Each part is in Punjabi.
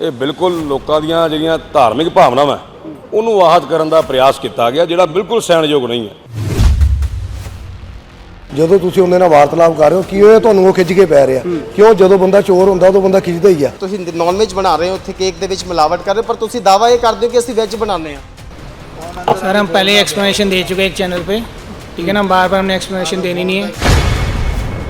ਇਹ ਬਿਲਕੁਲ ਲੋਕਾਂ ਦੀਆਂ ਜਿਹੜੀਆਂ ਧਾਰਮਿਕ ਭਾਵਨਾਵਾਂ ਹੈ, ਉਹਨੂੰ ਆਹਤ ਕਰਨ ਦਾ ਪ੍ਰਯਾਸ ਕੀਤਾ ਗਿਆ ਜਿਹੜਾ ਬਿਲਕੁਲ ਸਹਿਣਯੋਗ ਨਹੀਂ ਹੈ ਜਦੋਂ ਤੁਸੀਂ ਉਹਦੇ ਨਾਲ ਵਾਰਤਾਲਾਪ ਕਰ ਰਹੇ ਹੋ ਕਿਉਂ ਇਹ ਤੁਹਾਨੂੰ ਉਹ ਖਿੱਚ ਕੇ ਪੈ ਰਿਹਾ ਕਿਉਂ ਜਦੋਂ ਬੰਦਾ ਚੋਰ ਹੁੰਦਾ ਉਦੋਂ ਬੰਦਾ ਖਿੱਚਦਾ ਹੀ ਆ ਤੁਸੀਂ ਨਾਨ ਵੈਜ ਬਣਾ ਰਹੇ ਹੋ ਉੱਥੇ ਕੇਕ ਦੇ ਵਿੱਚ ਮਿਲਾਵਟ ਕਰ ਰਹੇ ਹੋ ਪਰ ਤੁਸੀਂ ਦਾਵਾ ਇਹ ਕਰਦੇ ਹੋ ਕਿ ਅਸੀਂ ਵੈਜ ਬਣਾਉਂਦੇ ਆ सर हम पहले एक्सप्लेनेशन दे चुके हैं एक चैनल पे ठीक है ना बार बार हमने एक्सप्लेनेशन देनी नहीं है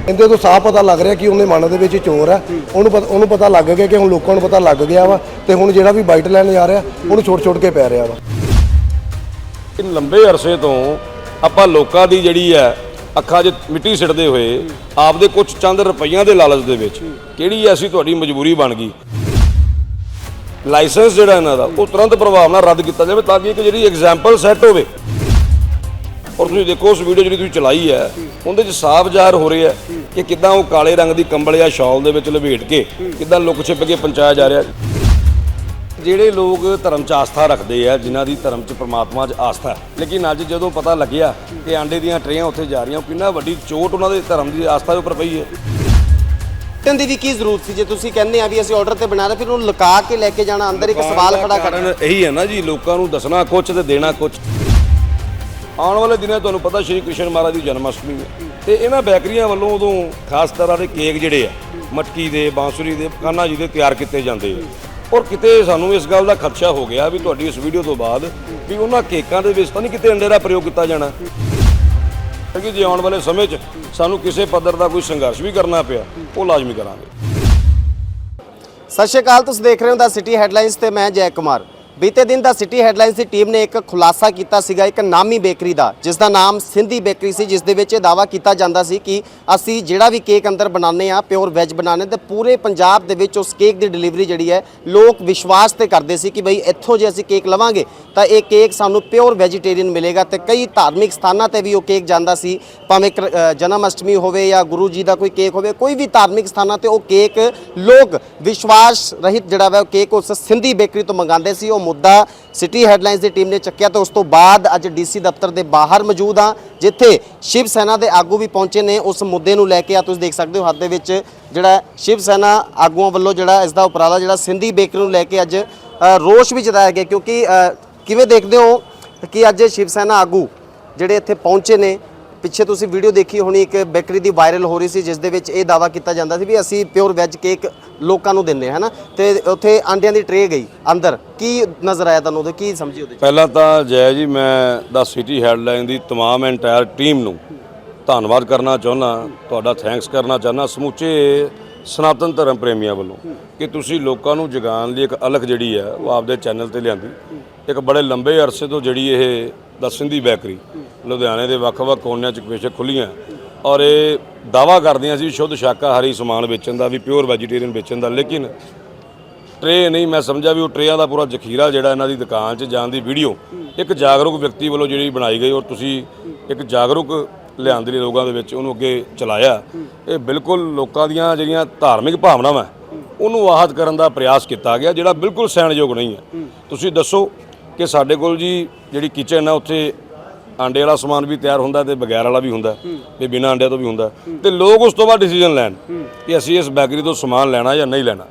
ਇਹਦੇ ਤੋਂ ਸਾਫ਼ ਪਤਾ ਲੱਗ ਰਿਹਾ ਕਿ ਉਹਦੇ ਮਨ ਦੇ ਵਿੱਚ ਚੋਰ ਆ। ਉਹਨੂੰ ਪਤਾ ਉਹਨੂੰ ਪਤਾ ਲੱਗ ਗਿਆ ਕਿ ਹੁਣ ਲੋਕਾਂ ਨੂੰ ਪਤਾ ਲੱਗ ਗਿਆ ਵਾ ਤੇ ਹੁਣ ਜਿਹੜਾ ਵੀ ਬਾਈਟ ਲੈਣ ਜਾ ਰਿਹਾ, ਉਹਨੂੰ ਛੋਟ ਛੋਟ ਕੇ ਪੈ ਰਿਹਾ ਵਾ। ਲੰਬੇ ਅਰਸੇ ਤੋਂ ਆਪਾਂ ਲੋਕਾਂ ਦੀ ਜਿਹੜੀ ਹੈ, ਅੱਖਾਂ 'ਚ ਮਿੱਟੀ ਸਿੱਟਦੇ ਹੋਏ ਆਪਦੇ ਕੁਝ ਚੰਦ ਰੁਪਈਆਂ ਦੇ ਲਾਲਚ ਦੇ ਵਿੱਚ ਕਿਹੜੀ ਐਸੀ ਤੁਹਾਡੀ ਮਜਬੂਰੀ ਬਣ ਗਈ? ਲਾਇਸੈਂਸ ਜਿਹੜਾ ਇਹਨਾਂ ਦਾ, ਉਹ ਤੁਰੰਤ ਪ੍ਰਭਾਵ ਨਾਲ ਰੱਦ ਕੀਤਾ ਜਾਵੇ ਤਾਂ ਕਿ ਇੱਕ ਜਿਹੜੀ ਐਗਜ਼ਾਮਪਲ ਸੈੱਟ ਹੋਵੇ। ਔਰ ਤੁਸੀਂ ਦੇਖੋ ਉਸ ਵੀਡੀਓ ਜਿਹੜੀ ਤੁਸੀਂ ਚਲਾਈ ਹੈ ਉਹਦੇ 'ਚ ਸਾਫ਼ ਜ਼ਾਹਰ ਹੋ ਰਿਹਾ ਹੈ ਕਿ ਕਿਦਾਂ ਉਹ ਕਾਲੇ ਰੰਗ ਦੀ ਕੰਬਲ ਜਾਂ ਸ਼ਾਲ ਦੇ ਵਿੱਚ ਲਪੇਟ ਕੇ ਕਿਦਾਂ ਲੁਕ ਛਿਪ ਕੇ ਪਹੁੰਚਾਇਆ ਜਾ ਰਿਹਾ ਜਿਹੜੇ ਲੋਕ ਧਰਮ 'ਚ ਆਸਥਾ ਰੱਖਦੇ ਆ ਜਿਨ੍ਹਾਂ ਦੀ ਧਰਮ 'ਚ ਪ੍ਰਮਾਤਮਾ 'ਚ ਆਸਥਾ ਲੇਕਿਨ ਅੱਜ ਜਦੋਂ ਪਤਾ ਲੱਗਿਆ ਕਿ ਆਂਡੇ ਦੀਆਂ ਟਰੇਆਂ ਉੱਥੇ ਜਾ ਰਹੀਆਂ ਉਹ ਕਿੰਨਾ ਵੱਡੀ ਚੋਟ ਉਹਨਾਂ ਦੇ ਧਰਮ ਦੀ ਆਸਥਾ ਦੇ ਉੱਪਰ ਪਈ ਹੈ। ਟਨ ਦੀ ਵੀ ਕੀ ਜ਼ਰੂਰਤ ਸੀ? ਜੇ ਤੁਸੀਂ ਕਹਿੰਦੇ ਆ ਵੀ ਅਸੀਂ ਆਰਡਰ ਤੇ ਬਣਾ ਰਹੇ ਫਿਰ ਉਹਨੂੰ ਲੁਕਾ ਕੇ ਲੈ ਕੇ ਜਾਣਾ ਅੰਦਰ ਇੱਕ ਸਵਾਲ ਖੜਾ ਕਰਨਾ। ਇਹੀ ਹੈ ਨਾ ਜੀ ਲੋਕਾਂ ਨੂੰ ਦੱਸਣਾ ਕੁਛ ਤੇ ਦੇਣਾ ਕੁਛ। ਆਉਣ ਵਾਲੇ ਦਿਨਾਂ ਤੁਹਾਨੂੰ ਪਤਾ ਸ਼੍ਰੀ ਕ੍ਰਿਸ਼ਨ ਮਹਾਰਾਜ ਦੀ ਜਨਮ ਅਸ਼ਟਮੀ ਹੈ। ਤੇ ਇਹਨਾਂ ਬੈਕਰੀਆਂ ਵੱਲੋਂ ਉਦੋਂ ਖਾਸ ਤਰ੍ਹਾਂ ਦੇ ਕੇਕ ਜਿਹੜੇ ਆ ਮਟਕੀ ਦੇ, ਬਾਂਸੁਰੀ ਦੇ, ਕਾਨਾ ਜੀ ਦੇ ਤਿਆਰ ਕੀਤੇ ਜਾਂਦੇ ਆ। ਔਰ ਕਿਤੇ ਸਾਨੂੰ ਇਸ ਗੱਲ ਦਾ ਖਦਸ਼ਾ ਹੋ ਗਿਆ ਵੀ ਤੁਹਾਡੀ ਇਸ ਵੀਡੀਓ ਤੋਂ ਬਾਅਦ ਵੀ ਉਹਨਾਂ ਕੇਕਾਂ ਦੇ ਵਿੱਚ ਤਾਂ ਨਹੀਂ ਕਿਤੇ ਅੰਡੇ ਦਾ ਪ੍ਰਯੋਗ ਕੀਤਾ ਜਾਣਾ। ਕਿਉਂਕਿ ਜੇ ਆਉਣ ਵਾਲੇ ਸਮੇਂ 'ਚ ਸਾਨੂੰ ਕਿਸੇ ਪੱਧਰ ਦਾ ਕੋਈ ਸੰਘਰਸ਼ ਵੀ ਕਰਨਾ ਪਿਆ, ਉਹ ਲਾਜ਼ਮੀ ਕਰਾਂਗੇ। ਸਤਿ ਸ਼੍ਰੀ ਅਕਾਲ, ਤੁਸੀਂ ਦੇਖ ਰਹੇ ਹੋ ਦਾ ਸਿਟੀ ਹੈਡਲਾਈਨਸ ਤੇ ਮੈਂ ਜੈ ਕੁਮਾਰ। ਬੀਤੇ ਦਿਨ ਦਾ ਸਿਟੀ ਹੈਡਲਾਈਨਸ ਦੀ ਟੀਮ ਨੇ ਇੱਕ ਖੁਲਾਸਾ ਕੀਤਾ ਸੀਗਾ, ਇੱਕ ਨਾਮੀ ਬੇਕਰੀ ਦਾ, ਜਿਸ ਦਾ ਨਾਮ ਸਿੰਧੀ ਬੇਕਰੀ ਸੀ, ਜਿਸ ਦੇ ਵਿੱਚ ਇਹ ਦਾਵਾ ਕੀਤਾ ਜਾਂਦਾ ਸੀ ਕਿ ਅਸੀਂ ਜਿਹੜਾ ਵੀ ਕੇਕ ਅੰਦਰ ਬਣਾਉਂਦੇ ਆ ਪਿਓਰ ਵੈਜ ਬਣਾਉਂਦੇ ਤੇ ਪੂਰੇ ਪੰਜਾਬ ਦੇ ਵਿੱਚ ਉਸ ਕੇਕ ਦੀ ਡਿਲੀਵਰੀ ਜਿਹੜੀ ਹੈ, ਲੋਕ ਵਿਸ਼ਵਾਸ ਤੇ ਕਰਦੇ ਸੀ ਕਿ ਬਈ ਇੱਥੋਂ ਜੇ ਅਸੀਂ ਕੇਕ ਲਵਾਂਗੇ, ਤਾਂ ਇਹ ਕੇਕ ਸਾਨੂੰ ਪਿਓਰ ਵੈਜੀਟੇਰੀਅਨ ਮਿਲੇਗਾ ਤੇ ਕਈ ਧਾਰਮਿਕ ਸਥਾਨਾਂ ਤੇ ਵੀ ਉਹ ਕੇਕ ਜਾਂਦਾ ਸੀ, ਭਾਵੇਂ ਕ੍ਰ- ਜਨਮ ਅਸ਼ਟਮੀ ਹੋਵੇ ਜਾਂ ਗੁਰੂ ਜੀ ਦਾ ਕੋਈ ਕੇਕ ਹੋਵੇ, ਕੋਈ ਵੀ ਧਾਰਮਿਕ ਸਥਾਨਾਂ ਤੇ ਉਹ ਕੇਕ ਲੋਕ ਵਿਸ਼ਵਾਸ ਰਹਿਤ ਜਿਹੜਾ ਵਾ, ਉਹ ਕੇਕ ਉਸ ਸਿੰਧੀ ਬੇਕਰੀ ਤੋਂ ਮੰਗਾਉਂਦੇ ਸੀ, ਉਹ ਮੁੱਦਾ ਸਿਟੀ ਹੈਡਲਾਈਨਸ ਦੀ ਟੀਮ ਨੇ ਚੱਕਿਆ ਤੇ ਉਸ ਤੋਂ ਬਾਅਦ ਅੱਜ ਡੀਸੀ ਦਫ਼ਤਰ ਦੇ ਬਾਹਰ ਮੌਜੂਦ ਆ, ਜਿੱਥੇ ਸ਼ਿਵ ਸੈਨਾ ਦੇ ਆਗੂ ਵੀ ਪਹੁੰਚੇ ਨੇ। ਉਸ ਮੁੱਦੇ ਨੂੰ ਲੈ ਕੇ ਆ ਤੁਸੀਂ ਦੇਖ ਸਕਦੇ ਹੋ ਹੱਥ ਦੇ ਵਿੱਚ ਜਿਹੜਾ ਸ਼ਿਵ ਸੈਨਾ ਆਗੂਆਂ ਵੱਲੋਂ ਜਿਹੜਾ ਇਸ ਦਾ ਉਪਰਾਲਾ, ਜਿਹੜਾ ਸਿੰਧੀ ਬੇਕਰੀ ਨੂੰ ਲੈ ਕੇ ਅੱਜ ਰੋਸ਼ ਵੀ ਜਤਾਇਆ ਗਿਆ ਕਿਉਂਕਿ ਕਿਵੇਂ ਦੇਖਦੇ ਹੋ ਕਿ ਅੱਜ ਸ਼ਿਵ ਸੈਨਾ ਆਗੂ ਜਿਹੜੇ ਇੱਥੇ ਪਹੁੰਚੇ ਨੇ ਪਿੱਛੇ ਤੁਸੀਂ ਵੀਡੀਓ ਦੇਖੀ ਹੋਣੀ ਇੱਕ ਬੇਕਰੀ ਦੀ ਵਾਇਰਲ ਹੋ ਰਹੀ ਸੀ ਜਿਸ ਦੇ ਵਿੱਚ ਇਹ ਦਾਵਾ ਕੀਤਾ ਜਾਂਦਾ ਸੀ ਵੀ ਅਸੀਂ ਪਿਓਰ ਵੈਜ ਕੇਕ ਲੋਕਾਂ ਨੂੰ ਦਿੰਦੇ ਹਾਂ ਹਨਾ ਤੇ ਉੱਥੇ ਆਂਡਿਆਂ ਦੀ ਟਰੇ ਗਈ ਅੰਦਰ ਕੀ ਨਜ਼ਰ ਆਇਆ ਤੁਹਾਨੂੰ ਉਹਦੇ ਕੀ ਸਮਝੀ ਉਹਦੇ 'ਚ? ਪਹਿਲਾਂ ਤਾਂ ਜੈ ਜੀ ਮੈਂ ਦਾ ਸਿਟੀ ਹੈਡਲਾਈਨ ਦੀ तमाम ਐਂਟਾਇਰ ਟੀਮ ਨੂੰ ਧੰਨਵਾਦ ਕਰਨਾ ਚਾਹੁੰਦਾ ਤੁਹਾਡਾ ਥੈਂਕਸ ਕਰਨਾ ਚਾਹੁੰਦਾ ਸਮੁੱਚੇ ਸਨਾਤਨ ਧਰਮ ਪ੍ਰੇਮੀਆਂ ਵੱਲੋਂ ਕਿ ਤੁਸੀਂ ਲੋਕਾਂ ਨੂੰ ਜਗਾਉਣ ਲਈ ਇੱਕ ਅਲਖ ਜਿਹੜੀ ਹੈ ਉਹ ਆਪਦੇ ਚੈਨਲ ਤੇ ਲਿਆਂਦੀ ਇੱਕ ਬੜੇ ਲੰਬੇ ਅਰਸੇ ਤੋਂ ਜਿਹੜੀ ਇਹ ਦਾ ਸਿੰਧੀ ਬੇਕਰੀ ਲੁਧਿਆਣੇ ਦੇ ਵੱਖ-ਵੱਖ ਕੋਨਿਆਂ 'ਚ ਬੇਸ਼ੱਕ ਖੁੱਲੀਆਂ ਔਰ ਇਹ ਦਾਵਾ ਕਰਦੀਆਂ ਸੀ ਵੀ ਸ਼ੁੱਧ ਸ਼ਾਕਾਹਾਰੀ ਸਮਾਨ ਵੇਚਣ ਦਾ ਵੀ ਪਿਓਰ ਵੈਜੀਟੇਰੀਅਨ ਵੇਚਣ ਦਾ, ਲੇਕਿਨ ਟਰੇ ਨਹੀਂ, ਮੈਂ ਸਮਝਿਆ ਵੀ ਉਹ ਟਰੇਆਂ ਦਾ ਪੂਰਾ ਜ਼ਖੀਰਾ ਜਿਹੜਾ ਇਹਨਾਂ ਦੀ ਦੁਕਾਨ 'ਚ ਜਾਣ ਦੀ ਵੀਡੀਓ ਇੱਕ ਜਾਗਰੂਕ ਵਿਅਕਤੀ ਵੱਲੋਂ ਜਿਹੜੀ ਬਣਾਈ ਗਈ ਔਰ ਤੁਸੀਂ ਇੱਕ ਜਾਗਰੂਕ ਲਿਆਉਣ ਦੇ ਲਈ ਲੋਕਾਂ ਦੇ ਵਿੱਚ, ਉਹਨੂੰ ਅੱਗੇ ਚਲਾਇਆ। ਇਹ ਬਿਲਕੁਲ ਲੋਕਾਂ ਦੀਆਂ ਜਿਹੜੀਆਂ ਧਾਰਮਿਕ ਭਾਵਨਾਵਾਂ, ਉਹਨੂੰ ਆਹਤ ਕਰਨ ਦਾ ਪ੍ਰਯਾਸ ਕੀਤਾ ਗਿਆ, ਜਿਹੜਾ ਬਿਲਕੁਲ ਸਹਿਣਯੋਗ ਨਹੀਂ ਹੈ। ਤੁਸੀਂ ਦੱਸੋ ਕਿ ਸਾਡੇ ਕੋਲ ਜੀ ਜਿਹੜੀ ਕਿਚਨ ਹੈ ਉੱਥੇ ਆਂਡੇ ਵਾਲਾ ਸਮਾਨ ਵੀ ਤਿਆਰ ਹੁੰਦਾ ਤੇ ਬਗੈਰ ਵਾਲਾ ਵੀ ਹੁੰਦਾ ਤੇ ਬਿਨਾਂ ਆਂਡਿਆਂ ਤੋਂ ਵੀ ਹੁੰਦਾ। ਤੇ ਲੋਕ ਉਸ ਤੋਂ ਬਾਅਦ ਡਿਸੀਜਨ ਲੈਣ ਕਿ ਅਸੀਂ ਇਸ ਬੇਕਰੀ ਤੋਂ ਸਮਾਨ ਲੈਣਾ ਜਾਂ ਨਹੀਂ ਲੈਣਾ।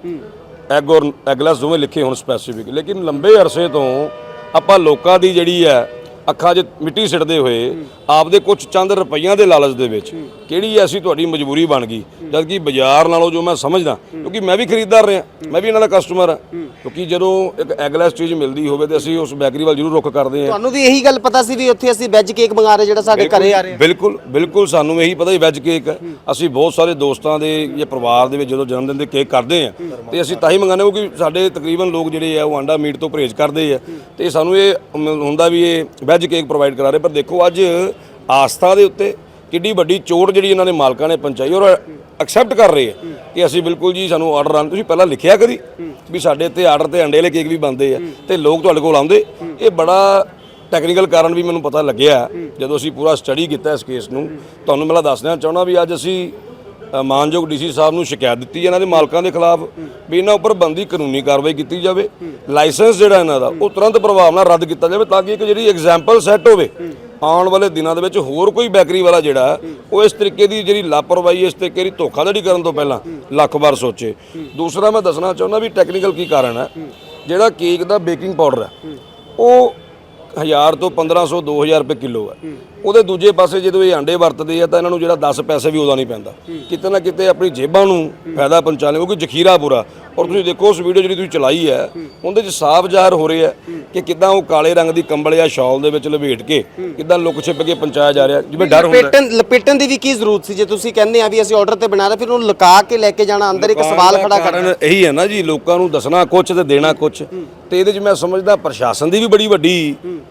ਐਗ ਔਰ ਐਗਲੈਸ ਦੋਵੇਂ ਲਿਖੇ ਹੁਣ ਸਪੈਸੀਫਿਕ ਲੇਕਿਨ ਲੰਬੇ ਅਰਸੇ ਤੋਂ ਆਪਾਂ ਲੋਕਾਂ ਦੀ ਜਿਹੜੀ ਹੈ ਅੱਖਾਂ 'ਚ ਮਿੱਟੀ ਸਿੱਟਦੇ ਹੋਏ ਆਪਦੇ ਕੁਝ ਚੰਦ ਰੁਪਈਆਂ ਦੇ ਲਾਲਚ ਦੇ ਵਿੱਚ ਕਿਹੜੀ ਐਸੀ ਤੁਹਾਡੀ ਮਜਬੂਰੀ ਬਣ ਗਈ? ਜਦ ਕਿ ਬਾਜ਼ਾਰ ਨਾਲੋਂ ਜੋ ਮੈਂ ਸਮਝਦਾ ਕਿਉਂਕਿ ਮੈਂ ਵੀ ਖਰੀਦਦਾਰ ਰਿਹਾ ਮੈਂ ਵੀ ਇਹਨਾਂ ਦਾ ਕਸਟਮਰ ਆ ਕਿਉਂਕਿ ਜਦੋਂ ਇੱਕ ਐਗਲੈਸ ਚੀਜ਼ ਮਿਲਦੀ ਹੋਵੇ ਤੇ ਅਸੀਂ ਉਸ ਬੇਕਰੀ ਵੱਲ ਜ਼ਰੂਰ ਰੁਖ ਕਰਦੇ ਹਾਂ। ਤੁਹਾਨੂੰ ਵੀ ਇਹੀ ਗੱਲ ਪਤਾ ਸੀ ਵੀ ਉੱਥੇ ਅਸੀਂ ਵੈਜ ਕੇਕ ਮੰਗਾ ਰਹੇ ਜਿਹੜਾ ਸਾਡੇ ਘਰੇ ਆ ਰਿਹਾ। ਬਿਲਕੁਲ ਬਿਲਕੁਲ ਸਾਨੂੰ ਇਹੀ ਪਤਾ ਹੀ ਵੈਜ ਕੇਕ ਹੈ ਅਸੀਂ ਬਹੁਤ ਸਾਰੇ ਦੋਸਤਾਂ ਦੇ ਜਾਂ ਪਰਿਵਾਰ ਦੇ ਵਿੱਚ ਜਦੋਂ ਜਨਮ ਦਿਨ ਦੇ ਕੇਕ ਕਰਦੇ ਆ ਤੇ ਅਸੀਂ ਤਾਂ ਹੀ ਮੰਗਾਉਂਦੇ ਕਿਉਂਕਿ ਸਾਡੇ ਤਕਰੀਬਨ ਲੋਕ ਜਿਹੜੇ ਆ ਉਹ ਆਂਡਾ ਮੀਟ ਤੋਂ ਪਰਹੇਜ਼ ਕਰਦੇ ਆ। ਤੇ ਸਾਨੂੰ ਇਹ ਹੁੰਦਾ ਵੀ ਇਹ ਵੈਜ ਕੇਕ ਪ੍ਰੋਵਾਈਡ ਕਰਾ ਰਹੇ, ਪਰ ਦੇਖੋ ਅੱਜ ਆਸਥਾ ਦੇ ਉੱਤੇ ਕਿੱਡੀ ਵੱਡੀ ਚੋਟ ਜਿਹੜੀ ਇਹਨਾਂ ਦੇ ਮਾਲਕਾਂ ਨੇ ਪਹੁੰਚਾਈ ਔਰ ਐਕਸੈਪਟ ਕਰ ਰਹੇ ਹੈ ਕਿ ਅਸੀਂ ਬਿਲਕੁਲ ਜੀ ਸਾਨੂੰ ਆਰਡਰ ਆਂ ਤੁਸੀਂ ਪਹਿਲਾਂ ਲਿਖਿਆ ਕਦੀ ਵੀ ਸਾਡੇ ਇੱਥੇ ਆਰਡਰ ਤੇ ਅੰਡੇ ਵਾਲੇ ਕੇਕ ਵੀ ਬਣਦੇ ਆ ਤੇ ਲੋਕ ਤੁਹਾਡੇ ਕੋਲ ਆਉਂਦੇ। ਇਹ ਬੜਾ ਟੈਕਨੀਕਲ ਕਾਰਨ ਵੀ ਮੈਨੂੰ ਪਤਾ ਲੱਗਿਆ ਜਦੋਂ ਅਸੀਂ ਪੂਰਾ ਸਟੱਡੀ ਕੀਤਾ ਇਸ ਕੇਸ ਨੂੰ। ਤੁਹਾਨੂੰ ਮੈਂ ਦੱਸਣਾ ਚਾਹੁੰਦਾ ਵੀ ਅੱਜ ਅਸੀਂ ਮਾਨਯੋਗ ਡੀਸੀ ਸਾਹਿਬ ਨੂੰ ਸ਼ਿਕਾਇਤ ਦਿੱਤੀ ਇਹਨਾਂ ਦੇ ਮਾਲਕਾਂ ਦੇ ਖਿਲਾਫ ਵੀ ਇਹਨਾਂ ਉੱਪਰ ਬੰਦੀ ਕਾਨੂੰਨੀ ਕਾਰਵਾਈ ਕੀਤੀ ਜਾਵੇ, ਲਾਇਸੈਂਸ ਜਿਹੜਾ ਇਹਨਾਂ ਦਾ, ਉਹ ਤੁਰੰਤ ਪ੍ਰਭਾਵ ਨਾਲ ਰੱਦ ਕੀਤਾ ਜਾਵੇ ਤਾਂ ਕਿ ਇੱਕ ਜਿਹੜੀ ਐਗਜ਼ਾਮਪਲ ਸੈੱਟ ਹੋਵੇ, ਆਉਣ ਵਾਲੇ ਦਿਨਾਂ ਦੇ ਵਿੱਚ ਹੋਰ ਕੋਈ ਬੈਕਰੀ ਵਾਲਾ ਜਿਹੜਾ, ਉਹ ਇਸ ਤਰੀਕੇ ਦੀ ਜਿਹੜੀ ਲਾਪਰਵਾਹੀ, ਇਸ ਤਰੀਕੇ ਦੀ ਧੋਖਾਧੜੀ ਕਰਨ ਤੋਂ ਪਹਿਲਾਂ ਲੱਖ ਵਾਰ ਸੋਚੇ। ਦੂਸਰਾ ਮੈਂ ਦੱਸਣਾ ਚਾਹੁੰਦਾ ਵੀ ਟੈਕਨੀਕਲ ਕੀ ਕਾਰਨ ਹੈ? ਜਿਹੜਾ ਕੇਕ ਦਾ ਬੇਕਿੰਗ ਪਾਊਡਰ ਹੈ, ਉਹ 1000 ਤੋਂ 1500 2000 ਰੁਪਏ ਕਿਲੋ ਹੈ। ਉਹਦੇ ਦੂਜੇ ਪਾਸੇ ਜਦੋਂ ਇਹ ਆਂਡੇ ਵਰਤਦੇ ਆ ਤਾਂ ਇਹਨਾਂ ਨੂੰ ਜਿਹੜਾ 10 ਪੈਸੇ ਵੀ ਉਹਦਾ ਨਹੀਂ ਪੈਂਦਾ। ਕਿਤੇ ਨਾ ਕਿਤੇ ਆਪਣੀ ਜੇਬਾਂ ਨੂੰ ਫਾਇਦਾ ਪਹੁੰਚਾਣੇ ਕਿਉਂਕਿ ਜ਼ਖੀਰਾ ਪੂਰਾ। ਔਰ ਤੁਸੀਂ ਦੇਖੋ ਉਸ ਵੀਡੀਓ ਜਿਹੜੀ ਤੁਸੀਂ ਚਲਾਈ ਹੈ ਉਹਦੇ 'ਚ ਸਾਫ਼ ਜ਼ਾਹਰ ਹੋ ਰਿਹਾ ਹੈ। ਕਿ ਕਿਦਾਂ ਉਹ ਕਾਲੇ ਰੰਗ ਦੀ ਕੰਬਲ ਜਾਂ ਸ਼ਾਲ ਦੇ ਵਿੱਚ ਲਪੇਟ ਕੇ ਕਿਦਾਂ ਲੁਕ ਛਿਪ ਕੇ ਪਹੁੰਚਾਇਆ ਜਾ ਰਿਹਾ ਜਿਵੇਂ ਡਰ ਹੁੰਦਾ। ਲਪੇਟਣ ਲਪੇਟਣ ਦੀ ਵੀ ਕੀ ਜ਼ਰੂਰਤ ਸੀ? ਜੇ ਤੁਸੀਂ ਕਹਿੰਦੇ ਆ ਵੀ ਅਸੀਂ ਆਰਡਰ ਤੇ ਬਣਾ ਰਹੇ ਫਿਰ ਉਹਨੂੰ ਲੁਕਾ ਕੇ ਲੈ ਕੇ ਜਾਣਾ ਅੰਦਰ ਇੱਕ ਸਵਾਲ ਖੜਾ ਕਰਨਾ ਇਹੀ ਹੈ ਨਾ ਜੀ ਲੋਕਾਂ ਨੂੰ ਦੱਸਣਾ ਕੁਛ ਤੇ ਦੇਣਾ ਕੁਛ। ਤੇ ਇਹਦੇ 'ਚ ਮੈਂ ਸਮਝਦਾ ਪ੍ਰਸ਼ਾਸਨ ਦੀ ਵੀ ਬੜੀ ਵੱਡੀ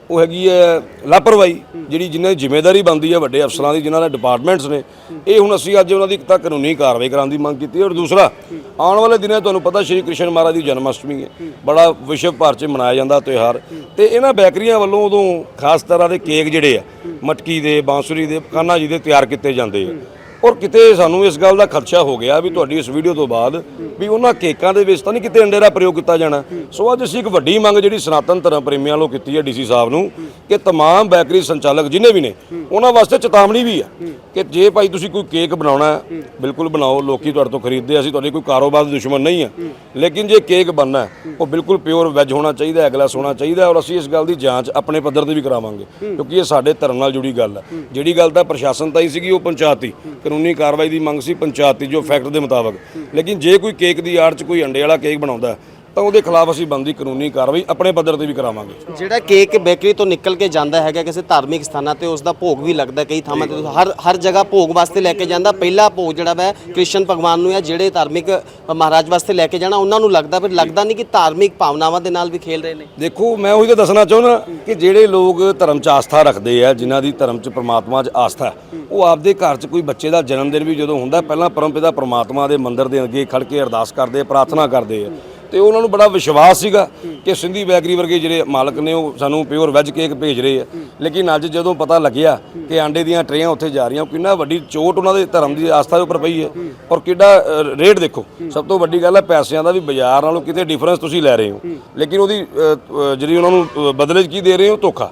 ਉਹ ਹੈਗੀ ਹੈ ਲਾਪਰਵਾਹੀ, ਜਿਹੜੀ ਜਿਨ੍ਹਾਂ ਦੀ ਜ਼ਿੰਮੇਵਾਰੀ ਬਣਦੀ ਹੈ ਵੱਡੇ ਅਫਸਰਾਂ ਦੀ, ਜਿਨ੍ਹਾਂ ਦੇ ਡਿਪਾਰਟਮੈਂਟਸ ਨੇ। ਇਹ ਹੁਣ ਅਸੀਂ ਅੱਜ ਉਹਨਾਂ ਦੀ ਇੱਕ ਤਾਂ ਕਾਨੂੰਨੀ ਕਾਰਵਾਈ ਕਰਾਉਣ ਦੀ ਮੰਗ ਕੀਤੀ ਔਰ ਦੂਸਰਾ, ਆਉਣ ਵਾਲੇ ਦਿਨਾਂ ਤੁਹਾਨੂੰ ਪਤਾ ਸ਼੍ਰੀ ਕ੍ਰਿਸ਼ਨ ਮਹਾਰਾਜ ਦੀ ਜਨਮ ਅਸ਼ਟਮੀ ਹੈ। ਬੜਾ ਵਿਸ਼ਵ ਭਰ 'ਚ ਮਨਾਇਆ ਜਾਂਦਾ ਤਿਉਹਾਰ। ਤੇ ਇਹਨਾਂ ਬੈਕਰੀਆਂ ਵੱਲੋਂ ਉਦੋਂ ਖਾਸ ਤਰ੍ਹਾਂ ਦੇ ਕੇਕ ਜਿਹੜੇ ਆ, ਮਟਕੀ ਦੇ, ਬਾਂਸੁਰੀ ਦੇ ਕਾਨਾ ਜੀ ਦੇ ਤਿਆਰ ਕੀਤੇ ਜਾਂਦੇ ਆ। ਔਰ ਕਿਤੇ ਸਾਨੂੰ ਇਸ ਗੱਲ ਦਾ ਖਦਸ਼ਾ ਹੋ ਗਿਆ ਵੀ ਤੁਹਾਡੀ ਇਸ ਵੀਡੀਓ ਤੋਂ ਬਾਅਦ ਵੀ ਉਹਨਾਂ ਕੇਕਾਂ ਦੇ ਵਿੱਚ ਤਾਂ ਨਹੀਂ ਕਿਤੇ ਅੰਡੇ ਦਾ ਪ੍ਰਯੋਗ ਕੀਤਾ ਜਾਣਾ ਸੋ ਅੱਜ ਅਸੀਂ ਇੱਕ ਵੱਡੀ ਮੰਗ ਜਿਹੜੀ ਸਨਾਤਨ ਧਰਮ ਪ੍ਰੇਮੀਆਂ ਵੱਲੋਂ ਕੀਤੀ ਹੈ ਡੀਸੀ ਸਾਹਿਬ ਨੂੰ ਕਿ तमाम ਬੇਕਰੀ ਸੰਚਾਲਕ ਜਿਨੇ ਵੀ ਨੇ ਉਹਨਾਂ ਵਾਸਤੇ ਚੇਤਾਵਨੀ ਵੀ ਹੈ ਕਿ ਜੇ ਭਾਈ ਤੁਸੀਂ ਕੋਈ ਕੇਕ ਬਣਾਉਣਾ ਹੈ ਬਿਲਕੁਲ ਬਣਾਓ ਲੋਕੀ ਤੁਹਾਡੇ ਤੋਂ ਖਰੀਦਦੇ ਆ, ਅਸੀਂ ਤੁਹਾਡੇ ਕੋਈ ਕਾਰੋਬਾਰ ਦੇ ਦੁਸ਼ਮਣ ਨਹੀਂ ਆ ਲੇਕਿਨ ਜੇ ਕੇਕ ਬਣਨਾ ਹੈ, ਉਹ ਬਿਲਕੁਲ ਪਿਓਰ ਵੈਜ ਹੋਣਾ ਚਾਹੀਦਾ ਹੈ ਗਲਾਸ ਹੋਣਾ ਚਾਹੀਦਾ ਹੈ ਔਰ ਅਸੀਂ ਇਸ ਗੱਲ ਦੀ ਜਾਂਚ ਆਪਣੇ ਪੱਧਰ ਤੇ ਵੀ ਕਰਾਵਾਂਗੇ ਕਿਉਂਕਿ ਇਹ ਸਾਡੇ ਧਰਮ ਨਾਲ ਜੁੜੀ ਗੱਲ ਹੈ ਜਿਹੜੀ ਗੱਲ ਤਾਂ ਪ੍ਰਸ਼ਾਸਨ ਤਾਈ ਸੀਗੀ ਉਹ ਪੰਚਾਇਤੀ ਕਾਨੂੰਨੀ ਕਾਰਵਾਈ ਦੀ ਮੰਗ ਸੀ ਪੰਚਾਇਤੀ ਜੋ ਫੈਕਟ ਦੇ ਮੁਤਾਬਕ। ਲੇਕਿਨ ਜੇ ਕੋਈ ਕੇਕ ਦੀ ਆੜ 'ਚ ਕੋਈ ਅੰਡੇ ਵਾਲਾ ਕੇਕ ਬਣਾਉਂਦਾ ਤਾਂ ਉਹਦੇ ਖਿਲਾਫ ਅਸੀਂ ਬੰਦੀ ਕਾਨੂੰਨੀ ਕਾਰਵਾਈ ਆਪਣੇ ਪੱਧਰ ਤੇ ਵੀ ਕਰਾਵਾਂਗੇ। ਜਿਹੜਾ ਕੇਕ ਬੇਕਰੀ ਤੋਂ ਨਿਕਲ ਕੇ ਜਾਂਦਾ ਹੈਗਾ ਕਿਸੇ ਧਾਰਮਿਕ ਸਥਾਨਾਂ ਤੇ ਉਸ ਦਾ ਭੋਗ ਵੀ ਲੱਗਦਾ ਕਈ ਥਾਵਾਂ ਤੇ। ਹਰ ਹਰ ਜਗ੍ਹਾ ਭੋਗ ਵਾਸਤੇ ਲੈ ਕੇ ਜਾਂਦਾ। ਪਹਿਲਾ ਭੋਗ ਜਿਹੜਾ ਵੈ ਕ੍ਰਿਸ਼ਨ ਭਗਵਾਨ ਨੂੰ ਹੈ ਜਿਹੜੇ ਧਾਰਮਿਕ ਮਹਾਰਾਜ ਵਾਸਤੇ ਲੈ ਕੇ ਜਾਣਾ ਉਹਨਾਂ ਨੂੰ ਲੱਗਦਾ। ਪਰ ਲੱਗਦਾ ਨਹੀਂ ਕਿ ਧਾਰਮਿਕ ਭਾਵਨਾਵਾਂ ਦੇ ਨਾਲ ਵੀ ਖੇਲ ਰਹੇ ਨੇ। ਦੇਖੋ ਮੈਂ ਉਹੀ ਤਾਂ ਦੱਸਣਾ ਚਾਹੁੰਦਾ ਕਿ ਜਿਹੜੇ ਲੋਕ ਧਰਮ 'ਚ ਆਸਥਾ ਰੱਖਦੇ ਆ ਜਿਨ੍ਹਾਂ ਦੀ ਧਰਮ 'ਚ ਪ੍ਰਮਾਤਮਾ 'ਚ ਆਸਥਾ ਉਹ ਆਪਦੇ ਘਰ 'ਚ ਕੋਈ ਬੱਚੇ ਦਾ ਜਨਮ ਦਿਨ ਵੀ ਜਦੋਂ ਹੁੰਦਾ ਪਹਿਲਾਂ ਪਰਮਪਿਤਾ ਪ੍ਰਮਾਤਮਾ ਦੇ ਮੰਦਿਰ ਦੇ ਅੱਗੇ ਖੜ ਕੇ ਅਰਦਾਸ ਕਰਦੇ ਪ੍ਰਾਰਥਨਾ ਕਰਦੇ ਆ। ਤੇ ਉਹਨਾਂ ਨੂੰ ਬੜਾ ਵਿਸ਼ਵਾਸ ਸੀਗਾ ਕਿ ਸਿੰਧੀ ਬੈਕਰੀ ਵਰਗੇ ਜਿਹੜੇ ਮਾਲਕ ਨੇ ਉਹ ਸਾਨੂੰ ਪਿਓਰ ਵੈਜ ਕੇਕ ਭੇਜ ਰਹੇ ਆ। ਲੇਕਿਨ ਅੱਜ ਜਦੋਂ ਪਤਾ ਲੱਗਿਆ ਕਿ ਆਂਡੇ ਦੀਆਂ ਟਰੇਆਂ ਉੱਥੇ ਜਾ ਰਹੀਆਂ, ਉਹ ਕਿੰਨਾ ਵੱਡੀ ਚੋਟ ਉਹਨਾਂ ਦੇ ਧਰਮ ਦੀ ਆਸਥਾ ਦੇ ਉੱਪਰ ਪਈ ਹੈ ਔਰ ਕਿੱਡਾ ਰੇਟ ਦੇਖੋ, ਸਭ ਤੋਂ ਵੱਡੀ ਗੱਲ ਹੈ ਪੈਸਿਆਂ ਦਾ ਵੀ ਬਾਜ਼ਾਰ ਨਾਲੋਂ ਕਿਤੇ ਡਿਫਰੈਂਸ ਤੁਸੀਂ ਲੈ ਰਹੇ ਹੋ। ਲੇਕਿਨ ਉਹਦੀ ਜਿਹੜੀ ਉਹਨਾਂ ਨੂੰ ਬਦਲੇ 'ਚ ਕੀ ਦੇ ਰਹੇ ਹੋ? ਧੋਖਾ।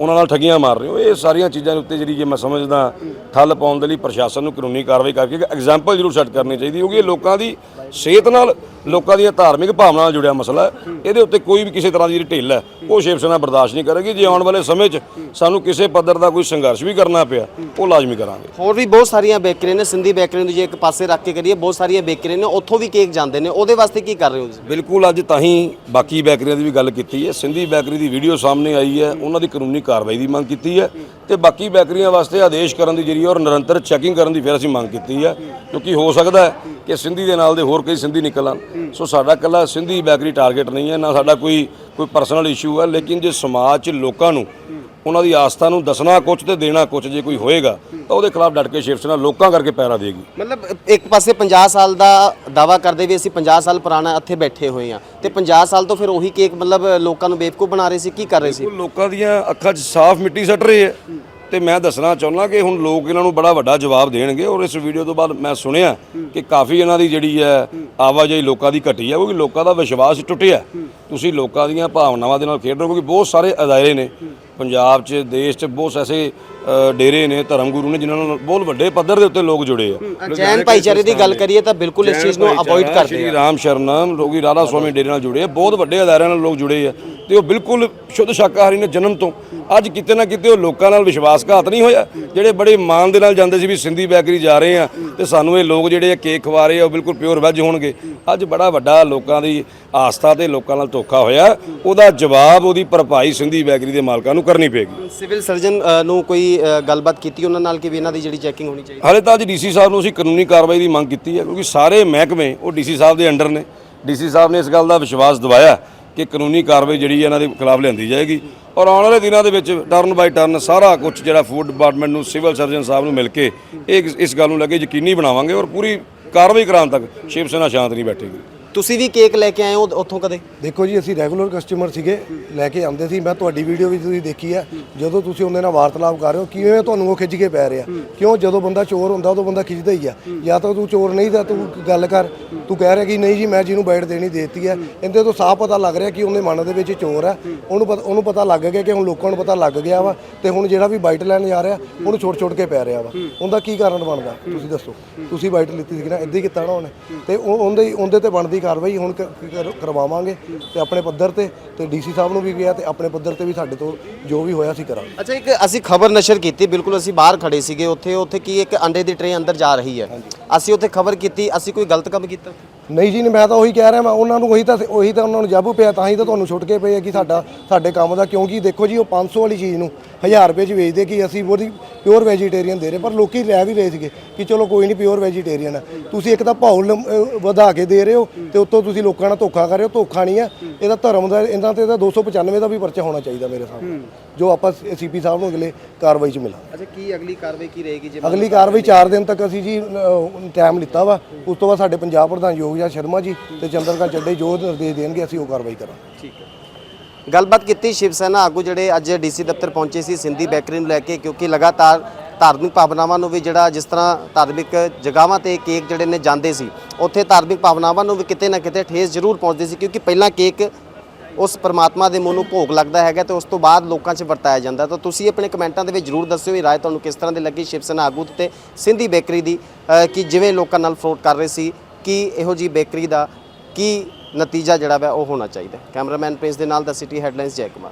ਉਹਨਾਂ ਨਾਲ ਠੱਗੀਆਂ ਮਾਰ ਰਹੇ ਹੋ। ਇਹ ਸਾਰੀਆਂ ਚੀਜ਼ਾਂ ਦੇ ਉੱਤੇ ਜਿਹੜੀ ਜੇ ਮੈਂ ਸਮਝਦਾ ਠੱਲ ਪਾਉਣ ਦੇ ਲਈ ਪ੍ਰਸ਼ਾਸਨ ਨੂੰ ਕਾਨੂੰਨੀ ਕਾਰਵਾਈ ਕਰਕੇ ਇੱਕ ਐਗਜ਼ਾਮਪਲ ਜ਼ਰੂਰ ਸੈੱਟ ਕਰਨੀ ਚਾਹੀਦੀ ਕਿਉਂਕਿ ਇਹ ਲੋਕਾਂ ਦੀ ਸਿਹਤ ਨਾਲ ਲੋਕਾਂ ਦੀਆਂ ਧਾਰਮਿਕ ਭਾਵਨਾਵਾਂ ਨਾਲ ਜੁੜਿਆ ਮਸਲਾ ਹੈ। ਇਹਦੇ ਉੱਤੇ ਕੋਈ ਵੀ ਕਿਸੇ ਤਰ੍ਹਾਂ ਦੀ ਢਿੱਲ ਹੈ ਉਹ ਸ਼ਿਵ ਸੈਨਾ ਬਰਦਾਸ਼ਤ ਨਹੀਂ ਕਰੇਗੀ। ਜੇ ਆਉਣ ਵਾਲੇ ਸਮੇਂ 'ਚ ਸਾਨੂੰ ਕਿਸੇ ਪੱਧਰ ਦਾ ਕੋਈ ਸੰਘਰਸ਼ ਵੀ ਕਰਨਾ ਪਿਆ ਉਹ ਲਾਜ਼ਮੀ ਕਰਾਂਗੇ। ਹੋਰ ਵੀ ਬਹੁਤ ਸਾਰੀਆਂ ਬੇਕਰੀਆਂ ਨੇ ਸਿੰਧੀ ਬੇਕਰੀ ਨੂੰ ਜੇ ਇੱਕ ਪਾਸੇ ਰੱਖ ਕੇ ਕਰੀਏ ਬਹੁਤ ਸਾਰੀਆਂ ਬੇਕਰੀਆਂ ਨੇ ਉੱਥੋਂ ਵੀ ਕੇਕ ਜਾਂਦੇ ਨੇ। ਉਹਦੇ ਵਾਸਤੇ ਕੀ ਕਰ ਰਹੇ ਹੋ ਤੁਸੀਂ? ਬਿਲਕੁਲ ਅੱਜ ਤਾਂ ਹੀ ਬਾਕੀ ਬੈਕਰੀਆਂ ਦੀ ਵੀ ਗੱਲ ਕੀਤੀ ਹੈ। ਸਿੰਧੀ ਬੈਕਰੀ ਦੀ ਵੀਡੀਓ ਸਾਹਮਣੇ ਆਈ ਹੈ ਉਹਨਾਂ ਦੀ ਕਾਨੂੰਨੀ ਕਾਰਵਾਈ ਦੀ ਮੰਗ ਕੀਤੀ ਹੈ ਤੇ ਬਾਕੀ ਬੈਕਰੀਆਂ ਵਾਸਤੇ ਆਦੇਸ਼ ਕਰਨ ਦੀ ਜਿਹੜੀ ਔਰ ਨਿਰੰਤਰ ਚੈਕਿੰਗ ਕਰਨ ਦੀ ਫਿਰ ਅਸੀਂ ਮੰਗ ਕੀਤੀ ਹੈ। ਕਿਉਂਕਿ ਹੋ ਸਕਦਾ ਹੈ ਕਿ ਸਿੰਧੀ ਦੇ ਨਾਲ ਦੇ ਹੋਰ ਕਈ ਸਿੰਧੀ ਨਿਕਲ ਆਉਣ। ਸੋ ਸਾਡਾ ਇਕੱਲਾ ਸਿੰਧੀ ਬੈਕਰੀ ਟਾਰਗੇਟ ਨਹੀਂ ਹੈ ਨਾ ਸਾਡਾ ਕੋਈ ਕੋਈ ਪਰਸਨਲ ਇਸ਼ੂ ਹੈ ਲੇਕਿਨ ਜੇ ਸਮਾਜ 'ਚ ਲੋਕਾਂ ਨੂੰ ਉਹਨਾਂ ਦੀ ਆਸਥਾ ਨੂੰ ਦੱਸਣਾ ਕੁਝ ਤੇ ਦੇਣਾ ਕੁਝ ਜੇ ਕੋਈ ਹੋਏਗਾ ਤਾਂ ਉਹਦੇ ਖਿਲਾਫ ਡਟ ਕੇ ਸ਼ਿਵ ਸੈਨਾ ਲੋਕਾਂ ਕਰਕੇ ਪੈਰਾ ਦੇਗੀ। ਮਤਲਬ ਇੱਕ ਪਾਸੇ 50 ਸਾਲ ਦਾ ਦਾਵਾ ਕਰਦੇ ਵੀ ਅਸੀਂ 50 ਸਾਲ ਪੁਰਾਣਾ ਇੱਥੇ ਬੈਠੇ ਹੋਏ ਆ ਤੇ 50 ਸਾਲ ਤੋਂ ਫਿਰ ਉਹੀ ਕੇਕ ਮਤਲਬ ਲੋਕਾਂ ਨੂੰ ਬੇਵਕੂਫ ਬਣਾ ਰਹੇ ਸੀ ਕੀ ਕਰ ਰਹੇ ਸੀ? ਲੋਕਾਂ ਦੀਆਂ ਅੱਖਾਂ 'ਚ ਸਾਫ਼ ਮਿੱਟੀ ਸੱਟ ਰਹੀ ਹੈ। ਤੇ ਮੈਂ ਦੱਸਣਾ ਚਾਹੁੰਦਾ ਕਿ ਹੁਣ ਲੋਕ ਇਹਨਾਂ ਨੂੰ ਬੜਾ ਵੱਡਾ ਜਵਾਬ ਦੇਣਗੇ ਔਰ ਇਸ ਵੀਡੀਓ ਤੋਂ ਬਾਅਦ ਮੈਂ ਸੁਣਿਆ ਕਿ ਕਾਫੀ ਇਹਨਾਂ ਦੀ ਜਿਹੜੀ ਹੈ ਆਵਾਜਾਈ ਲੋਕਾਂ ਦੀ ਘਟੀ ਹੈ, ਕਿਉਂਕਿ ਲੋਕਾਂ ਦਾ ਵਿਸ਼ਵਾਸ ਟੁੱਟਿਆ। ਤੁਸੀਂ ਲੋਕਾਂ ਦੀਆਂ ਭਾਵਨਾਵਾਂ ਦੇ ਨਾਲ ਖੇਡ ਰਹੇ ਹੋ, ਕਿਉਂਕਿ ਬਹੁਤ ਸਾਰੇ ਅਦਾਰੇ ਨੇ। ਪੰਜਾਬ 'ਚ ਦੇਸ਼ 'ਚ ਬਹੁਤ ਐਸੇ ਡੇਰੇ ਨੇ ਧਰਮ ਗੁਰੂ ਨੇ ਜਿਨ੍ਹਾਂ ਨਾਲ ਬਹੁਤ ਵੱਡੇ ਪੱਧਰ ਦੇ ਉੱਤੇ ਲੋਕ ਜੁੜੇ ਆ। ਜੈਨ ਭਾਈਚਾਰੇ ਦੀ ਗੱਲ ਕਰੀਏ ਤਾਂ ਬਿਲਕੁਲ ਇਸ ਚੀਜ਼ ਨੂੰ ਅਵੋਇਡ ਕਰਦੇ ਸ਼੍ਰੀ ਰਾਮ ਸ਼ਰਨਮ ਲੋਕੀ ਰਾਧਾ ਸਵਾਮੀ ਡੇਰੇ ਨਾਲ ਜੁੜੇ ਆ ਬਹੁਤ ਵੱਡੇ ਅਦਾਰਿਆਂ ਨਾਲ ਲੋਕ ਜੁੜੇ ਆ ਤੇ ਉਹ ਬਿਲਕੁਲ ਸ਼ੁੱਧ ਸ਼ਾਕਾਹਾਰੀ ਨੇ ਜਨਮ ਤੋਂ। ਅੱਜ ਕਿਤੇ ਨਾ ਕਿਤੇ ਉਹ ਲੋਕਾਂ ਨਾਲ ਵਿਸ਼ਵਾਸਘਾਤ ਨਹੀਂ ਹੋਇਆ ਜਿਹੜੇ ਬੜੇ ਮਾਣ ਦੇ ਨਾਲ ਜਾਂਦੇ ਸੀ ਵੀ ਸਿੰਧੀ ਬੇਕਰੀ ਜਾ ਰਹੇ ਆ ਤੇ ਸਾਨੂੰ ਇਹ ਲੋਕ ਜਿਹੜੇ ਆ ਕੇਕ ਖਵਾ ਰਹੇ ਆ ਉਹ ਬਿਲਕੁਲ ਪਿਓਰ ਵੈਜ ਹੋਣਗੇ। ਅੱਜ ਬੜਾ ਵੱਡਾ ਲੋਕਾਂ ਦੀ ਆਸਥਾ ਤੇ ਲੋਕਾਂ ਨਾਲ ਧੋਖਾ ਹੋਇਆ। ਉਹਦਾ ਜਵਾਬ ਉਹਦੀ ਭਰਪਾਈ ਸਿੰਧੀ ਬੇਕਰੀ ਦੇ ਮਾਲਕਾਂ ਨੂੰ ਕਰਨੀ ਪਏਗੀ। ਸਿਵਲ ਸਰਜਨ ਅ, ਨੂੰ ਕੋਈ ਅ, ਗੱਲਬਾਤ ਕੀਤੀ ਉਹਨਾਂ ਨਾਲ ਕਿ ਵੀ ਇਹਨਾਂ ਦੀ ਜਿਹੜੀ ਚੈਕਿੰਗ ਹੋਣੀ ਚਾਹੀਦੀ? ਹਾਲੇ ਤਾਂ ਅੱਜ ਡੀਸੀ ਸਾਹਿਬ ਨੂੰ ਅਸੀਂ ਕਾਨੂੰਨੀ ਕਾਰਵਾਈ ਦੀ ਮੰਗ ਕੀਤੀ ਹੈ ਕਿਉਂਕਿ ਸਾਰੇ ਮਹਿਕਮੇ ਉਹ ਡੀਸੀ ਸਾਹਿਬ ਦੇ ਅੰਡਰ ਨੇ। ਡੀਸੀ ਸਾਹਿਬ ਨੇ ਇਸ ਗੱਲ ਦਾ ਵਿਸ਼ਵਾਸ ਦਿਵਾਇਆ ਕਿ ਕਾਨੂੰਨੀ ਕਾਰਵਾਈ ਜਿਹੜੀ ਹੈ ਇਹਨਾਂ ਦੇ ਖਿਲਾਫ ਲਿਆਂਦੀ ਜਾਏਗੀ। ਔਰ ਆਉਣ ਵਾਲੇ ਦਿਨਾਂ ਦੇ ਵਿੱਚ ਟਰਨ ਬਾਈ ਟਰਨ ਸਾਰਾ ਕੁਝ ਜਿਹੜਾ ਫੂਡ ਡਿਪਾਰਟਮੈਂਟ ਨੂੰ ਸਿਵਲ ਸਰਜਨ ਸਾਹਿਬ ਨੂੰ ਮਿਲ ਕੇ ਇਹ ਇਸ ਗੱਲ ਨੂੰ ਲੈ ਕੇ ਯਕੀਨੀ ਬਣਾਵਾਂਗੇ ਔਰ ਪੂਰੀ ਕਾਰਵਾਈ ਕਰਾਉਣ ਤੱਕ ਸ਼ਿਵ ਸੈਨਾ ਸ਼ਾਂਤ ਨਹੀਂ ਬੈਠੇਗੀ। ਤੁਸੀਂ ਵੀ ਕੇਕ ਲੈ ਕੇ ਆਏ ਹੋ ਉੱਥੋਂ ਕਦੇ? ਦੇਖੋ ਜੀ, ਅਸੀਂ ਰੈਗੂਲਰ ਕਸਟਮਰ ਸੀਗੇ, ਲੈ ਕੇ ਆਉਂਦੇ ਸੀ। ਮੈਂ ਤੁਹਾਡੀ ਵੀਡੀਓ ਵੀ ਤੁਸੀਂ ਦੇਖੀ ਹੈ ਜਦੋਂ ਤੁਸੀਂ ਉਹਦੇ ਨਾਲ ਵਾਰਤਾਲਾਪ ਕਰ ਰਹੇ ਹੋ, ਕਿਵੇਂ ਤੁਹਾਨੂੰ ਉਹ ਖਿੱਚ ਕੇ ਪੈ ਰਿਹਾ? ਕਿਉਂ ਜਦੋਂ ਬੰਦਾ ਚੋਰ ਹੁੰਦਾ, ਉਦੋਂ ਬੰਦਾ ਖਿੱਚਦਾ ਹੀ ਆ। ਜਾਂ ਤਾਂ ਤੂੰ ਚੋਰ ਨਹੀਂ ਤਾਂ ਤੂੰ ਗੱਲ ਕਰ। ਤੂੰ ਕਹਿ ਰਿਹਾ ਕਿ ਨਹੀਂ ਜੀ, ਮੈਂ ਜਿਹਨੂੰ ਬਾਈਟ ਦੇਣੀ ਦੇਤੀ ਹੈ ਇਹਦੇ ਤੋਂ ਸਾਫ਼ ਪਤਾ ਲੱਗ ਰਿਹਾ ਕਿ ਉਹਦੇ ਮਨ ਦੇ ਵਿੱਚ ਚੋਰ ਹੈ ਉਹਨੂੰ ਪਤਾ ਉਹਨੂੰ ਪਤਾ ਲੱਗ ਗਿਆ ਕਿ ਹੁਣ ਲੋਕਾਂ ਨੂੰ ਪਤਾ ਲੱਗ ਗਿਆ ਵਾ ਤੇ ਹੁਣ ਜਿਹੜਾ ਵੀ ਬਾਈਟ ਲੈਣ ਜਾ ਰਿਹਾ, ਉਹਨੂੰ ਛੋਟ ਛੋਟ ਕੇ ਪੈ ਰਿਹਾ ਵਾ। ਉਹਦਾ ਕੀ ਕਾਰਨ ਬਣਦਾ? ਤੁਸੀਂ ਦੱਸੋ। ਤੁਸੀਂ ਬਾਈਟ ਲਿੱਤੀ ਸੀ ਨਾ? ਇੱਦਾਂ ਹੀ ਕੀਤਾ ਨਾ ਉਹਨੇ। ਤੇ ਉਹ ਉਹਦੇ ਉਹਦੇ ਤੇ ਬਣਦੀ ਕਾਰਵਾਈ ਹੁਣ ਕ- ਕਰ- ਕਰਵਾਵਾਂਗੇ ਤੇ ਆਪਣੇ ਪੱਧਰ ਤੇ ਤੇ ਡੀਸੀ ਸਾਹਿਬ ਨੂੰ ਵੀ ਗਿਆ ਤੇ ਆਪਣੇ ਪੱਧਰ ਤੇ ਵੀ ਸਾਡੇ ਤੋਂ ਜੋ ਵੀ ਹੋਇਆ ਸੀ ਕਰਾਂਗੇ। ਅੱਛਾ ਇੱਕ ਅਸੀਂ ਖਬਰ ਨਸ਼ਰ ਕੀਤੀ ਬਿਲਕੁਲ ਅਸੀਂ ਬਾਹਰ ਖੜੇ ਸੀਗੇ। ਉੱਥੇ ਉੱਥੇ ਕੀ ਇੱਕ ਅੰਡੇ ਦੀ ਟਰੇ ਅੰਦਰ ਜਾ ਰਹੀ ਹੈ। ਅਸੀਂ ਉੱਥੇ ਖਬਰ ਕੀਤੀ ਅਸੀਂ ਕੋਈ ਗਲਤ ਕੰਮ ਕੀਤਾ? ਨਹੀਂ ਜੀ ਨਹੀਂ, ਮੈਂ ਤਾਂ ਉਹੀ ਕਹਿ ਰਿਹਾ ਮੈਂ ਉਹਨਾਂ ਨੂੰ ਉਹੀ ਤਾਂ ਉਹੀ ਤਾਂ ਉਹਨਾਂ ਨੂੰ ਜਾਬੂ ਪਿਆ ਤਾਂ ਹੀ ਤਾਂ ਤੁਹਾਨੂੰ ਛੁੱਟ ਕੇ ਪਏ ਆ ਕਿ ਸਾਡਾ ਸਾਡੇ ਕੰਮ ਦਾ ਕਿਉਂਕਿ ਦੇਖੋ ਜੀ ਉਹ 500 ਵਾਲੀ ਚੀਜ਼ ਨੂੰ 1000 ਰੁਪਏ 'ਚ ਵੇਚਦੇ ਕਿ ਅਸੀਂ ਉਹਦੀ ਪਿਓਰ ਵੈਜੀਟੇਰੀਅਨ ਦੇ ਰਹੇ ਪਰ ਲੋਕੀ ਲੈ ਵੀ ਰਹੇ ਸੀਗੇ ਕਿ ਚਲੋ ਕੋਈ ਨਹੀਂ ਪਿਓਰ ਵੈਜੀਟੇਰੀਅਨ ਹੈ ਤੁਸੀਂ ਇੱਕ ਤਾਂ ਭਾਉ ਵਧਾ ਕੇ ਦੇ ਰਹੇ ਹੋ ਤੇ ਉੱਤੋਂ ਤੁਸੀਂ ਲੋਕਾਂ ਨਾਲ ਧੋਖਾ ਕਰ ਰਹੇ ਹੋ ਧੋਖਾ ਨਹੀਂ ਹੈ ਇਹਦਾ ਧਰਮ ਦਾ ਇਹਨਾਂ ਤੇ ਤਾਂ 295 ਦਾ ਵੀ ਪਰਚਾ ਹੋਣਾ ਚਾਹੀਦਾ ਮੇਰੇ ਸਾਹਮਣੇ ਜੋ ਆਪਾਂ ਸੀਪੀ ਸਾਹਿਬ ਨੂੰ ਅਗਲੇ ਕਾਰਵਾਈ 'ਚ ਮਿਲਾਂ ਅੱਛਾ ਕੀ ਅਗਲੀ ਕਾਰਵਾਈ ਕੀ ਰਹੇਗੀ ਜੇ ਅਗਲੀ ਕਾਰਵਾਈ 4 ਦਿਨ ਤੱਕ ਅਸੀਂ ਜੀ ਟਾਈਮ ਲਿੱਤਾ ਵਾ ਉਸ ਤੋਂ ਬਾਅਦ ਸਾਡੇ ਪੰਜਾਬ ਪ੍ਰਧਾਨ ਯੋਗਿਆ ਸ਼ਰਮਾ ਜੀ ਤੇ ਚੰਦਰਕਾ ਚੱਡੇ ਜੋ ਨਿਰਦੇਸ਼ ਦੇਣਗੇ, ਅਸੀਂ ਉਹ ਕਾਰਵਾਈ ਕਰਾਂਗੇ। ਠੀਕ ਹੈ। ਗੱਲਬਾਤ ਕੀਤੀ ਸ਼ਿਵ ਸੈਨਾ ਆਗੂ ਜਿਹੜੇ ਅੱਜ ਡੀਸੀ ਦਫ਼ਤਰ ਪਹੁੰਚੇ ਸੀ ਸਿੰਧੀ ਬੇਕਰੀ ਨੂੰ ਲੈ ਕੇ, ਕਿਉਂਕਿ ਲਗਾਤਾਰ ਧਾਰਮਿਕ ਭਾਵਨਾਵਾਂ ਨੂੰ ਵੀ ਜਿਹੜਾ ਜਿਸ ਤਰ੍ਹਾਂ ਧਾਰਮਿਕ ਜਗ੍ਹਾਵਾਂ ਤੇ ਕੇਕ ਜਿਹੜੇ ਨੇ ਜਾਂਦੇ ਸੀ, ਉੱਥੇ ਧਾਰਮਿਕ ਭਾਵਨਾਵਾਂ ਨੂੰ ਵੀ ਕਿਤੇ ਨਾ ਕਿਤੇ ਠੇਸ ਜ਼ਰੂਰ ਪਹੁੰਚਦੀ ਸੀ, ਕਿਉਂਕਿ ਪਹਿਲਾਂ ਕੇਕ ਉਸ ਪਰਮਾਤਮਾ ਦੇ ਮੂੰਹ ਨੂੰ ਭੋਗ ਲੱਗਦਾ ਹੈਗਾ ਤੇ ਉਸ ਤੋਂ ਬਾਅਦ ਲੋਕਾਂ 'ਚ ਵਰਤਾਇਆ ਜਾਂਦਾ ਤਾਂ ਤੁਸੀਂ ਆਪਣੇ ਕਮੈਂਟਾਂ ਦੇ ਵਿੱਚ ਜ਼ਰੂਰ ਦੱਸਿਓ ਇਹ ਰਾਏ ਤੁਹਾਨੂੰ ਕਿਸ ਤਰ੍ਹਾਂ ਦੀ ਲੱਗੀ ਸ਼ਿਵ ਸੈਨਾ ਆਗੂ ਤੇ ਸਿੰਧੀ ਬੇਕਰੀ ਦੀ ਕਿ ਜਿਵੇਂ ਲੋਕਾਂ ਨਾਲ ਫਰੋਡ ਕਰ ਰਹੇ ਸੀ ਕਿ ਇਹੋ ਜੀ ਬੇਕਰੀ ਦਾ ਕੀ ਨਤੀਜਾ ਜਿਹੜਾ ਵਾ ਉਹ ਹੋਣਾ ਚਾਹੀਦਾ ਕੈਮਰਾਮੈਨ ਪ੍ਰਿੰਸ ਦੇ ਨਾਲ ਦਾ ਸਿਟੀ ਹੈਡਲਾਈਨਸ ਜੈ ਕੁਮਾਰ।